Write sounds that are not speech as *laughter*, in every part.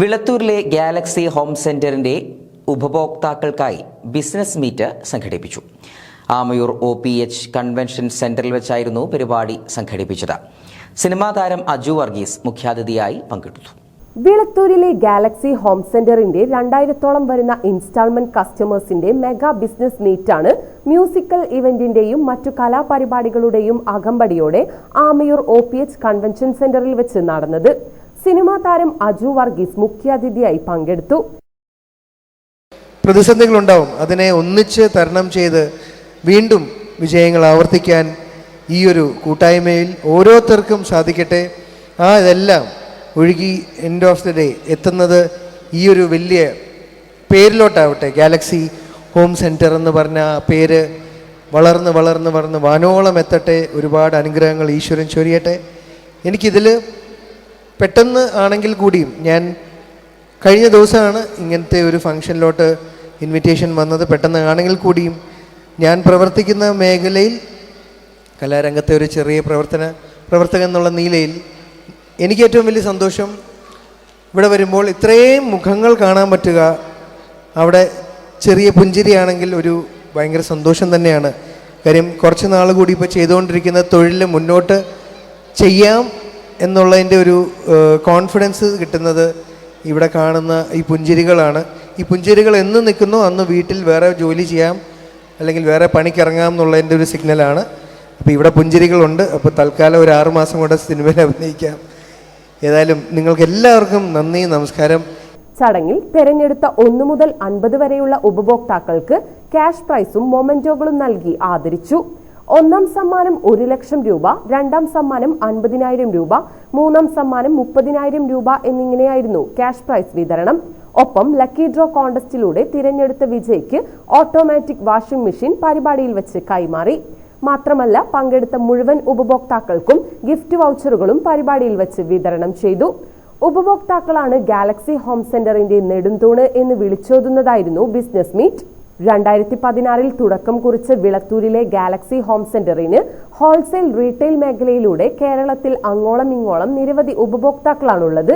വിളത്തൂരിലെ Galaxy home സെന്ററിന്റെ ഉപഭോക്താക്കൾക്കായി business meet സംഘടിപ്പിച്ചു. Amayur O P H convention സെന്ററിൽ വെച്ചായിരുന്നു പരിപാടി സംഘടിപ്പിച്ചത്. സിനിമാ താരം അജു വർഗീസ് മുഖ്യാതിഥിയായി പങ്കെടുത്തു വിളത്തൂരിലെ ഗാലക്സി ഹോം സെന്ററിന്റെ രണ്ടായിരത്തോളം വരുന്ന ഇൻസ്റ്റാൾമെന്റ് കസ്റ്റമേഴ്സിന്റെ മെഗാ ബിസിനസ് മീറ്റാണ് മ്യൂസിക്കൽ ഇവന്റിന്റെയും മറ്റു കലാപരിപാടികളുടെയും അകമ്പടിയോടെ Amayur O P H convention സെന്ററിൽ വെച്ച് നടന്നത്. സിനിമാ താരം അജു വർഗീസ് മുഖ്യാതിഥിയായി പങ്കെടുത്തു. പ്രതിസന്ധികളുണ്ടാവും. അതിനെ ഒന്നിച്ച് തരണം ചെയ്ത് വീണ്ടും വിജയങ്ങൾ ആവർത്തിക്കാൻ ഈ ഒരു കൂട്ടായ്മയിൽ ഓരോരുത്തർക്കും സാധിക്കട്ടെ. ആ ഇതെല്ലാം ഒഴുകി എൻഡ് ഓഫ് ദി ഡേ എത്തുന്നത് ഈ ഒരു വലിയ പേരിലോട്ടാവട്ടെ. ഗാലക്സി ഹോം സെന്റർ എന്ന് പറഞ്ഞ ആ പേര് വളർന്ന് വളർന്ന് വളർന്ന് വാനോളം എത്തട്ടെ. ഒരുപാട് അനുഗ്രഹങ്ങൾ ഈശ്വരൻ ചൊരിയട്ടെ. എനിക്കിതിൽ പെട്ടെന്ന് ആണെങ്കിൽ കൂടിയും ഞാൻ കഴിഞ്ഞ ദിവസമാണ് ഇങ്ങനത്തെ ഒരു ഫംഗ്ഷനിലോട്ട് ഇൻവിറ്റേഷൻ വന്നത്. പെട്ടെന്ന് ആണെങ്കിൽ കൂടിയും ഞാൻ പ്രവർത്തിക്കുന്ന മേഖലയിൽ കലാരംഗത്തെ ഒരു ചെറിയ പ്രവർത്തന പ്രവർത്തകൻ എന്നുള്ള നിലയിൽ എനിക്ക് ഏറ്റവും വലിയ സന്തോഷം ഇവിടെ വരുമ്പോൾ ഇത്രയും മുഖങ്ങൾ കാണാൻ പറ്റുക. അവിടെ ചെറിയ പുഞ്ചിരിയാണെങ്കിൽ ഒരു ഭയങ്കര സന്തോഷം തന്നെയാണ്. കാര്യം കുറച്ച് നാൾ കൂടി ഇപ്പോൾ ചെയ്തുകൊണ്ടിരിക്കുന്ന തൊഴിൽ മുന്നോട്ട് ചെയ്യാം. എന്നുള്ളതിന്റെ ഒരു കോൺഫിഡൻസ് കിട്ടുന്നത് ഇവിടെ കാണുന്ന ഈ പുഞ്ചിരികളാണ്. ഈ പുഞ്ചിരികൾ എന്ന് നിൽക്കുന്നു അന്ന് വീട്ടിൽ വേറെ ജോലി ചെയ്യാം അല്ലെങ്കിൽ വേറെ പണിക്കിറങ്ങാം എന്നുള്ളതിന്റെ ഒരു സിഗ്നലാണ്. അപ്പോൾ ഇവിടെ പുഞ്ചിരികളുണ്ട് അപ്പോൾ തൽക്കാലം ഒരു ആറുമാസം കൊണ്ട് സിനിമയിൽ *laughs* അഭിനയിക്കാം. ഏതായാലും നിങ്ങൾക്ക് എല്ലാവർക്കും നന്ദി നമസ്കാരം. ചടങ്ങിൽ തെരഞ്ഞെടുത്ത ഒന്നു മുതൽ അൻപത് വരെയുള്ള ഉപഭോക്താക്കൾക്ക് ക്യാഷ് പ്രൈസും മൊമെന്റോകളും നൽകി ആദരിച്ചു. ഒന്നാം സമ്മാനം ഒരു ലക്ഷം രൂപ രണ്ടാം സമ്മാനം അൻപതിനായിരം രൂപ മൂന്നാം സമ്മാനം മുപ്പതിനായിരം രൂപ എന്നിങ്ങനെയായിരുന്നു ക്യാഷ് പ്രൈസ് വിതരണം. ഒപ്പം ലക്കി ഡ്രോ കോണ്ടസ്റ്റിലൂടെ തിരഞ്ഞെടുത്ത വിജയ്ക്ക് ഓട്ടോമാറ്റിക് വാഷിംഗ് മെഷീൻ പരിപാടിയിൽ വെച്ച് കൈമാറി. മാത്രമല്ല പങ്കെടുത്ത മുഴുവൻ ഉപഭോക്താക്കൾക്കും ഗിഫ്റ്റ് വൗച്ചറുകളും പരിപാടിയിൽ വെച്ച് വിതരണം ചെയ്തു. ഉപഭോക്താക്കളാണ് ഗാലക്സി ഹോം സെന്ററിന്റെ നെടുന്തൂണ് എന്ന് വിളിച്ചോതുന്നതായിരുന്നു ബിസിനസ് മീറ്റ്. രണ്ടായിരത്തി പതിനാറിൽ തുടക്കം കുറിച്ച വിളത്തൂരിലെ ഗാലക്സി ഹോം സെന്ററിന് ഹോൾസെയിൽ റീറ്റെയിൽ മേഖലയിലൂടെ കേരളത്തിൽ അങ്ങോളം ഇങ്ങോളം നിരവധി ഉപഭോക്താക്കളാണുള്ളത്.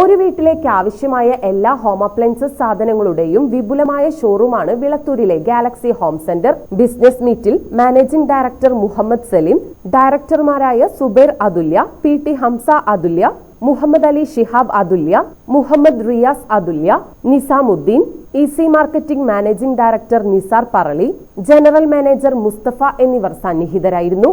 ഒരു വീട്ടിലേക്ക് ആവശ്യമായ എല്ലാ ഹോം അപ്ലയൻസസ് സാധനങ്ങളുടെയും വിപുലമായ ഷോറൂമാണ് വിളത്തൂരിലെ ഗാലക്സി ഹോം സെന്റർ. ബിസിനസ് മീറ്റിൽ managing director Muhammad Saleem ഡയറക്ടർമാരായ Zubair Athulya P T Hamza Athulya Muhammad Ali Shihab Athulya Muhammad Riyas Athulya Nizamuddin E C marketing managing director Nisar Parali general manager Mustafa എന്നിവർ സന്നിഹിതരായിരുന്നു.